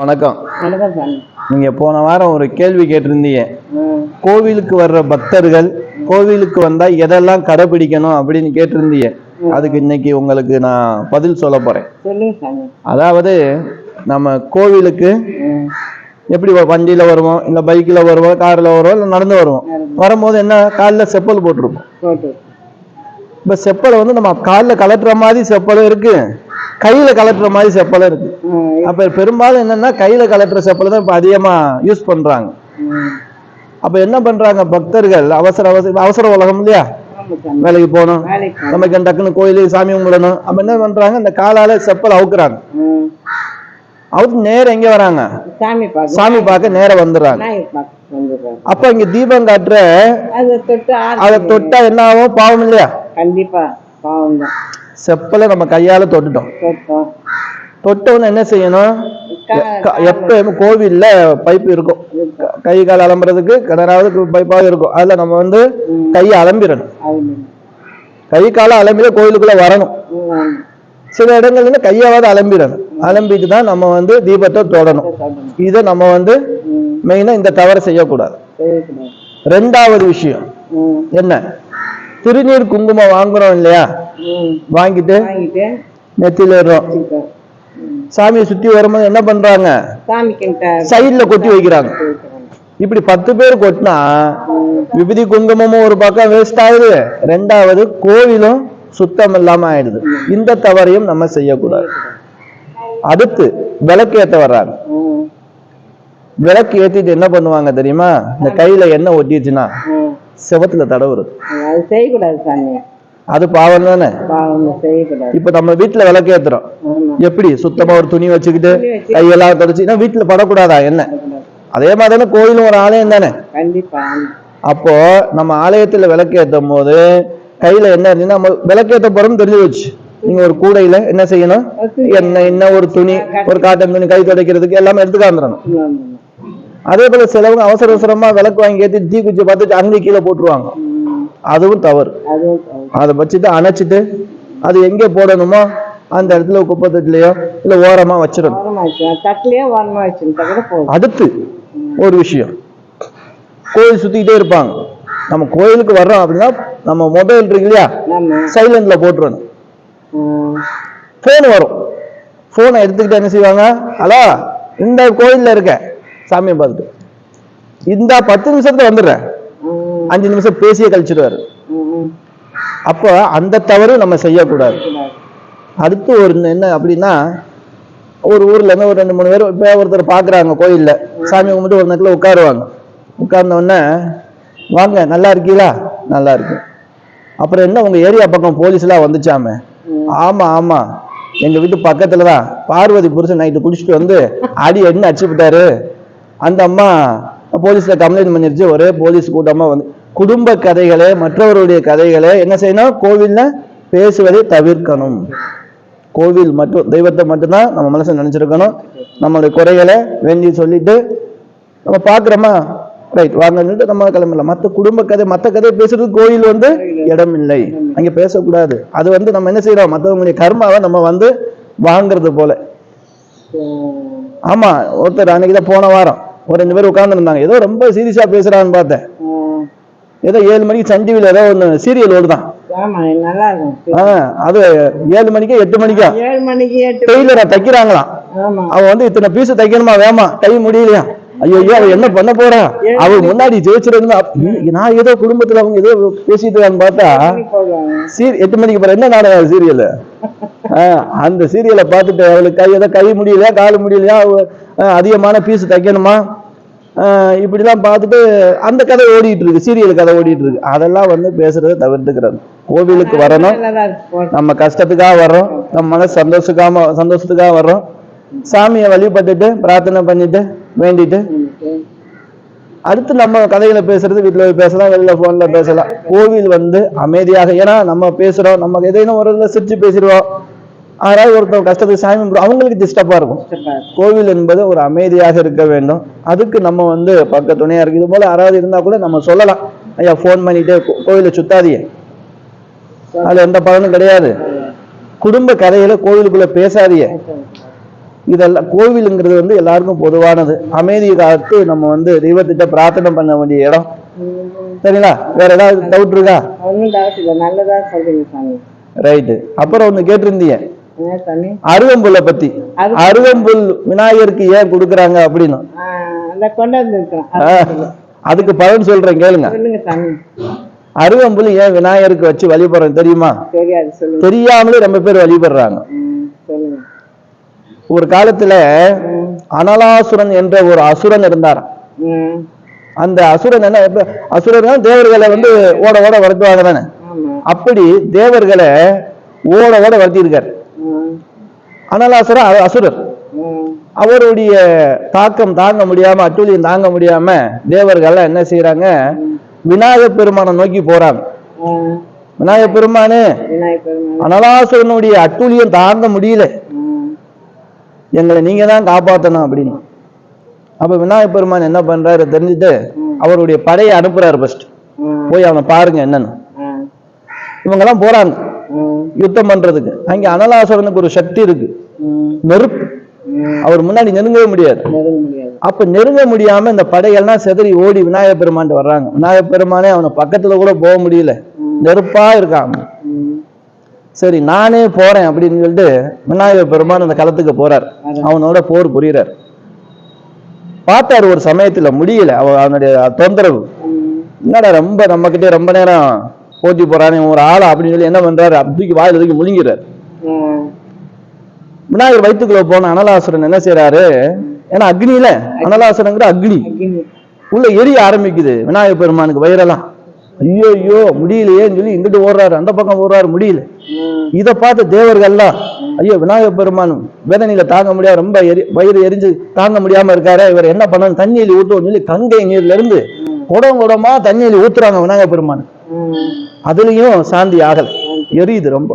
வணக்கம். நீங்க போன வாரம் ஒரு கேள்வி கேட்டிருந்தீங்க. கோவிலுக்கு வர்ற பக்தர்கள் கோவிலுக்கு வந்தா எதெல்லாம் கடைபிடிக்கணும் அப்படின்னு கேட்டிருந்தீங்க. அதுக்கு இன்னைக்கு உங்களுக்கு நான் பதில் சொல்ல போறேன். அதாவது நம்ம கோவிலுக்கு எப்படி வண்டியில வருவோம் இல்ல பைக்ல வருவோம் கார்ல வருவோம் இல்ல நடந்து வருவோம். வரும்போது என்ன காலில் செப்பல் போட்டிருப்போம். போட்டு இப்ப செப்பலை வந்து நம்ம காலில் கலட்டுற மாதிரி செப்பலும் இருக்கு. கையில கலட்டுற மாதிரி செப்பலும் இருக்கு. அப்ப பெரும்பாலும் என்னன்னா கையில கலட்டுற செப்பலை தான் இப்ப அதிகமா யூஸ் பண்றாங்க. அப்ப என்ன பண்றாங்க? பக்தர்கள் அவசர அவசர அவசர உலகம் இல்லையா? வேலைக்கு போகணும். நமக்கு டக்குன்னு கோயிலுக்கு சாமி கும்பிடணும். அப்ப என்ன பண்றாங்க? இந்த காலால செப்பல் அவுக்குறாங்க. அவுத்து நேரம் எங்க வராங்க? சாமி பார்க்க. நேரம் வந்துடுறாங்க. அப்ப இங்க தீபம் காட்டுற அதை தொட்டு ஆறு அதை தொட்டா என்ன ஆகும்? பாவம் இல்லையா? கண்டிப்பா பாவம் தான் செப்பலை நம்ம கையால தொட்டுட்டோம். தொட்டோம் தொட்டவொன்னு என்ன செய்யணும்? எப்பயும் கோவில்ல பைப் இருக்கும். கை கால் அலம்புறதுக்கு கிணறாவது பைப்பாக இருக்கும். அதுல நம்ம வந்து. கையை அலம்பிடணும். கை காலை அலம்பிட கோயிலுக்குள்ள வரணும். சில இடங்கள்ல கையாவது அலம்பிடணும். அலம்பிட்டு தான் நம்ம வந்து தீபத்தை தொடணும். இதை நம்ம வந்து மெயினா இந்த தவறு செய்யக்கூடாது. ரெண்டாவது விஷயம் என்ன? திருநீர் குங்குமம் வாங்குறோம் இல்லையா? வாங்கிட்டு வாங்கிட்டு நெத்தியில ஏறுறோம். வச்சுக்கோ. ம். சாமியை சுத்தி வரும்போது என்ன பண்றாங்க? சைடுல கொட்டி வைக்கிறாங்க. இப்படி பத்து பேர் கொட்டினா விபூதி குங்குமமும் ஒரு பக்கம் வேஸ்ட் ஆகுது ரெண்டாவது கோவிலும் சுத்தம் இல்லாம ஆயிடுது. இந்த தவறையும் நம்ம செய்யக்கூடாது. அடுத்து விளக்கு ஏத்த வர்றாங்க விளக்கு ஏத்திட்டு என்ன பண்ணுவாங்க தெரியுமா? இந்த கையில எண்ணெய் ஒட்டிடுச்சுன்னா ம். செவத்துல தடவுறது. அது செய்யக்கூடாது சாமி. அது பாவம் தானே? செய்யக்கூடாது. இப்ப நம்ம வீட்டுல விளக்கு ஏத்துறோம் ஆமா. எப்படி? சுத்தமா ஒரு துணி வச்சுக்கிட்டு கையெல்லாம் தொடச்சு. ஏன்னா வீட்டுல படக்கூடாதா என்ன. அதே மாதிரி தானே கோயிலும் ஒரு ஆலயம் தானே? கண்டிப்பா அப்போ நம்ம ஆலயத்துல விளக்கு ஏத்தும் போது கையில என்ன இருந்துச்சுன்னா நம்ம விளக்கு ஏத்த போறோம்னு தெரிஞ்சு வச்சு நீங்க ஒரு கூடையில என்ன செய்யணும்? என்ன என்ன ஒரு துணி ஒரு காட்டன் துணி கை துடைக்கிறதுக்கு எல்லாமே எடுத்துக்காந்துடணும். அதே போல சிலவங்க அவசர அவசரமா விளக்கு வாங்கி ஏத்தி தீ குச்சி பார்த்துட்டு அங்கே கீழே போட்டுருவாங்க. அதுவும் தவறு. அதை வச்சுட்டு அணைச்சிட்டு அது எங்கே போடணுமோ அந்த இடத்துல குப்பை தொட்டிலையோ இல்ல ஓரமா வச்சிடணும். அடுத்து ஒரு விஷயம். கோயில் சுத்திக்கிட்டே இருப்பாங்க. நம்ம கோயிலுக்கு வர்றோம் அப்படின்னா நம்ம மொபைல் இருக்கு இல்லையா? சைலண்ட்ல போட்டுறணும். ம், ஃபோன் வரும். ஃபோனை எடுத்துக்கிட்டு என்ன செய்வாங்க? ஹலோ இந்த கோயில்ல இருக்க. சாமியை பார்த்துட்டு. இந்த பத்து நிமிஷத்துல வந்துடுறேன். அஞ்சு நிமிஷம் பேசியே கழிச்சிடுவாரு. அப்போ அந்த தவறு நம்ம செய்யக்கூடாது. அடுத்து ஒரு என்ன அப்படின்னா ஒரு ஊர்ல இருந்து ஒரு ரெண்டு மூணு பேர் இப்போ ஒருத்தர் பார்க்குறாங்க கோயில்ல. சாமி கும்பிட்டு ஒரு நேரத்தில் உட்காருவாங்க. உட்கார்ந்த உடனே வாங்க நல்லா இருக்கீங்களா? நல்லா இருக்கு அப்புறம் என்ன உங்க ஏரியா பக்கம் போலீஸ்லாம் வந்துச்சாமே? ஆமாம் ஆமா ஆமா. எங்க வீட்டு பக்கத்தில் தான் பார்வதி புருஷன் நைட்டு குடிச்சிட்டு வந்து அடி என்ன அடிச்சு விட்டாரு அந்த அம்மா போலீஸில் கம்ப்ளைண்ட் பண்ணிருச்சு. ஒரே போலீஸ் கூட்டமாக வந்து குடும்ப கதைகளை மற்றவருடைய கதைகளை என்ன செய்யணும்? கோவிலில் பேசுவதை தவிர்க்கணும். கோவில் மட்டும் தெய்வத்தை மட்டும்தான் நம்ம மனசை நினச்சிருக்கணும். நம்மளுடைய குறைகளை வேண்டி சொல்லிட்டு நம்ம பார்க்குறோமா? ரைட் வாங்கன்னு நம்ம கிளம்பலாம். மற்ற குடும்ப கதை மற்ற கதையை பேசுறதுக்கு கோயில் வந்து இடம் இல்லை அங்கே பேசக்கூடாது. அது வந்து நம்ம என்ன செய்யறோம்? மற்றவங்களுடைய கர்மாவை நம்ம வந்து வாங்குறது போல. ஆமா ஒருத்தர் அன்னைக்கு தான் போன வாரம். ஒரு ரெண்டு பேர் உட்கார்ந்து இருந்தாங்க ஏதோ ரொம்ப சீரியஸா பேசுறான்னு பார்த்தேன். ஏதோ ஏழு மணிக்கு சன் டிவில ஏதோ ஒன்று சீரியல் ஓடுதான். அது ஏழு மணிக்கா எட்டு மணிக்கா? டெய்லரை தைக்கிறாங்களாம். அவன் வந்து இத்தனை பீஸ் தைக்கணுமா வேமா? கை முடியலையா? ஐயோ அவ என்ன பண்ண போறா? அவ முன்னாடி ஜெயிச்சிருந்தா நான் ஏதோ குடும்பத்துல அவங்க ஏதோ பேசிட்டு பார்த்தா சீர் எட்டு மணிக்கு அப்புறம் என்ன நாடகம் சீரியல் அந்த சீரியலை பார்த்துட்டு அவளுக்கு கை ஏதோ கை முடியலையா கால் முடியலையா அதிகமான பீஸ் தைக்கணுமா? இப்படிலாம் பார்த்துட்டு அந்த கதை ஓடிட்டு இருக்கு சீரியல் கதை ஓடிட்டு இருக்கு. அதெல்லாம் வந்து பேசுறதை தவிர்த்துக்கிறது. கோவிலுக்கு வரணும். நம்ம கஷ்டத்துக்காக வர்றோம். நம்ம மனசு சந்தோஷக்காம சந்தோஷத்துக்காக வர்றோம். சாமியை வழிபட்டுட்டு பிரார்த்தனை பண்ணிட்டு வேண்டிட்டு. அடுத்து நம்ம கதைகளை பேசுறது வீட்டுல போய் பேசலாம் வெளியில போன்ல பேசலாம். கோவில் வந்து அமைதியாக ஏன்னா நம்ம பேசுறோம் நம்ம எதையும் ஒரு சிரிச்சு பேசிடுவோம். யாராவது ஒருத்தர் கஷ்டத்துக்கு சாமி கும்பிடுவோம், அவங்களுக்கு டிஸ்டர்பா இருக்கும். கோவில் என்பது ஒரு அமைதியாக இருக்க வேண்டும். அதுக்கு நம்ம வந்து பக்க துணையா இருக்கு. இது போல யாராவது இருந்தா கூட நம்ம சொல்லலாம். ஐயா ஃபோன் பண்ணிட்டு கோவிலை சுத்தாதீங்க. அதுல எந்த பலனும் கிடையாது. குடும்ப கதைகளை கோவிலுக்குள்ள பேசாதீங்க. இதெல்லாம் கோவிலுங்கிறது வந்து எல்லாருக்கும் பொதுவானது. அமைதி காத்து நம்ம வந்து தெய்வத்திட்ட பிரார்த்தனை பண்ண வேண்டிய இடம். சரிங்களா? வேற ஏதாவது டவுட் இருக்கா? நல்லதா சொல்றீங்க ரைட்டு அப்புறம் ஒண்ணு கேட்டிருந்தீங்க. அருகம்புல்லை பத்தி. அரு- அருகம்புல் விநாயகருக்கு ஏன் கொடுக்குறாங்க அப்படின்னு? அதுக்கு பலன் சொல்றேன் கேளுங்க. அருகம்புல் ஏன் விநாயகருக்கு வச்சு வழிபடுறோம் தெரியுமா? தெரியாமலே ரொம்ப பேர் வழிபடுறாங்க. ஒரு காலத்துல அனலாசுரன் என்ற ஒரு அசுரன் இருந்தார் அந்த அசுரன் என்ன அசுரன் தேவர்களை வந்து ஓட ஓட வளர்த்துவாங்க தானே? அப்படி தேவர்களை ஓட ஓட வளர்த்திருக்கார் ம், அனலாசுரன் அசுரர். அவருடைய தாக்கம் தாங்க முடியாம அட்டூழியம் தாங்க முடியாம தேவர்கள் என்ன செய்யறாங்க விநாயகர் பெருமானை நோக்கி போறாங்க. விநாயக பெருமானு அனலாசுரனுடைய அட்டூழியம் தாங்க முடியல. எங்களை நீங்க தான் காப்பாத்தணும் அப்படின்னு. அப்ப விநாயக பெருமான் என்ன பண்றாரு தெரிஞ்சுட்டு அவருடைய படையை அனுப்புறாரு ஃபர்ஸ்ட் போய் அவனை பாருங்க என்னன்னு. இவங்கெல்லாம் போறாங்க. யுத்தம் பண்றதுக்கு. அங்க அனலாசுரனுக்கு ஒரு சக்தி இருக்கு. நெருப்பு. அவர் முன்னாடி நெருங்கவே முடியாது. அப்ப நெருங்க முடியாம இந்த படையெல்லாம் செதறி ஓடி விநாயகர் பெருமான் வர்றாங்க. விநாயகர் பெருமானே அவனை பக்கத்துல கூட போக முடியல. நெருப்பா இருக்கான். சரி நானே போறேன் அப்படின்னு சொல்லிட்டு விநாயகர் பெருமான் அந்த களத்துக்கு போறார். அவனோட போர் புரியறார் பார்த்தாரு ஒரு சமயத்துல முடியல. அவனுடைய தொந்தரவு. என்னடா ரொம்ப நம்ம கிட்டே ரொம்ப நேரம் போட்டி போறானே ஒரு ஆளா அப்படின்னு சொல்லி என்ன பண்றாரு? தூக்கி வாயில தூக்கி முழுங்கிறார் விநாயகர் வயிற்றுக்குள்ள போன அனலாசுரன் என்ன செய்யறாரு ஏன்னா அக்னியில. அனலாசுரங்கிற அக்னி. உள்ள எரிய ஆரம்பிக்குது. விநாயகர் பெருமானுக்கு வயிறெல்லாம். ஐயோ ஐயோ முடியலையேன்னு சொல்லி இங்கிட்டு ஓடுறாரு. அந்த பக்கம் ஓடுறாரு முடியல. இதை பார்த்து தேவர்கள்லாம் ஐயோ விநாயகர் பெருமான் வேதனையில தாங்க முடியாது ரொம்ப எரி வயிறு எரிஞ்சு தாங்க முடியாம இருக்காரு. இவர் என்ன பண்ணணும் தண்ணியில் ஊற்றுவோம்னு சொல்லி கங்கை நீர்ல இருந்து குடம் குடமா தண்ணியில் ஊத்துறாங்க விநாயகர் பெருமான். அதுலயும் சாந்தி ஆகலை. எரியுது ரொம்ப.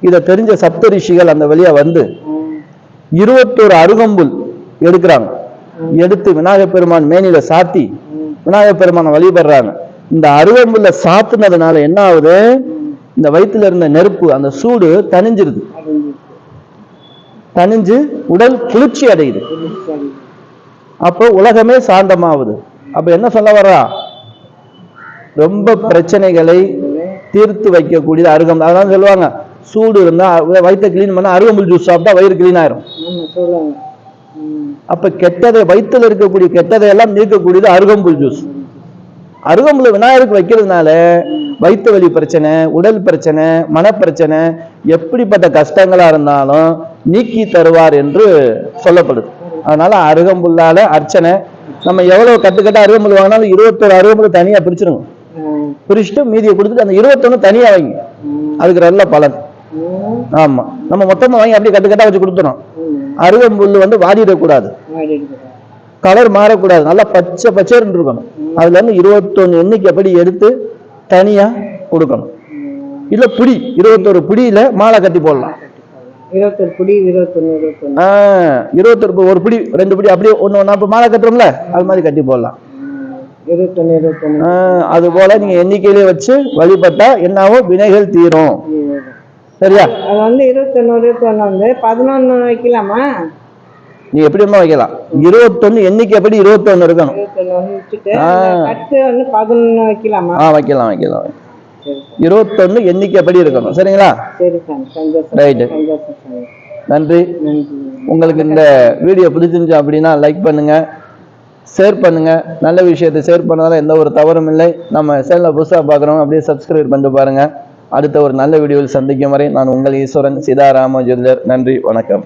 இதை தெரிஞ்ச சப்த ரிஷிகள் அந்த வழியா வந்து இருபத்தோரு அருகம்புல் எடுக்கிறாங்க. எடுத்து விநாயகப் பெருமான் மேனில சாத்தி விநாயகப் பெருமானை வழிபடுறாங்க. இந்த அருகம்புல்ல சாத்துனதுனால என்ன ஆகுது? இந்த வயித்துல இருந்த நெருப்பு அந்த சூடு தனிஞ்சிருது தனிஞ்சு உடல் குளிர்ச்சி அடையுது. அப்போ உலகமே சாந்தமாகுது. அப்ப என்ன சொல்ல வர்றா? ரொம்ப பிரச்சனைகளை தீர்த்து வைக்கக்கூடியது அருகம்புல் அதனால சொல்லுவாங்க. சூடு இருந்தா வயிற்றை கிளீன் பண்ணா அருகம்புல் ஜூஸ் சாப்பிட்டா வயிறு கிளீன் ஆயிரும். அப்ப கெட்டதை வயித்துல இருக்கக்கூடிய கெட்டதை எல்லாம் நீக்கக்கூடியது அருகம்புல் ஜூஸ் அருகம்புல் விநாயகருக்கு வைக்கிறதுனால வயிற்று வலி பிரச்சனை உடல் பிரச்சனை மனப்பிரச்சனை எப்படிப்பட்ட கஷ்டங்களா இருந்தாலும் நீக்கி தருவார் என்று சொல்லப்படுது. அதனால அருகம்புல்லால அர்ச்சனை நம்ம எவ்வளவு கட்டுக்கட்ட அருகம்புல் வாங்கினாலும் இருபத்தோரு அருகம்புல் தனியா பிரிச்சிருங்க. பிரிச்சுட்டு மீதியை கொடுத்துட்டு அந்த இருபத்தொன்னு தனியா வைங்க. அதுக்கு நல்ல பலன். ஆமா. நம்ம மொத்தமா வாங்கி அப்படியே கட்டுக்கட்டா வச்சு கொடுத்துறோம். ம். அருகம்புல் வந்து வாடிடக்கூடாது. கலர் மாறக்கூடாது. நல்லா பச்சை பச்சைன்னு இருக்கணும். அதுல இருந்து இருபத்தொன்னு எண்ணிக்கை படி எடுத்து தனியா கொடுக்கணும். இல்ல புடி இருபத்தொரு புடியில மாலை கட்டி போடலாம். இருபத்தொரு புடி இருபத்தொன்னு இருபத்தொரு ஒரு புடி ரெண்டு புடி அப்படியே ஒண்ணா இப்ப மாலை கட்டுறோம்ல அது மாதிரி கட்டி போடலாம் ம், இருபத்தொன்னு இருபத்தொன்னு ஆஹ் அது போல நீங்க எண்ணிக்கையிலே வச்சு வழிபட்டா என்னாவும் வினைகள் தீரும். சரியா? அது வந்து இருபத்தொன்னு இருபத்தொன்னு வந்து பதினொன்னு வைக்கலாமா? நீ எப்படி வேணா வைக்கலாம். இருபத்தொன்னு இருபத்தொன்னு இருக்கணும்? இருபத்தொன்னு வந்து பதினொன்னு வைக்கலாமா? ஆ வைக்கலாம் வைக்கலாம். இருபத்தொன்னு எண்ணிக்கைப்படி இருக்கணும்? சரிங்களா? ரைட்டு. நன்றி. உங்களுக்கு இந்த வீடியோ பிடிச்சிருந்துச்சு அப்படின்னா லைக் பண்ணுங்க. ஷேர் பண்ணுங்க. நல்ல விஷயத்தை ஷேர் பண்ணதால எந்த ஒரு தவறும் இல்லை. நம்ம சேனலில் புதுசாக பார்க்குறவங்க அப்படியே சப்ஸ்கிரைப் பண்ணிட்டு பாருங்க. அடுத்த ஒரு நல்ல வீடியோவில் சந்திக்கும் வரை நான் உங்கள் ஈஸ்வரன் சிதாராம ஜோதிடர் நன்றி வணக்கம்.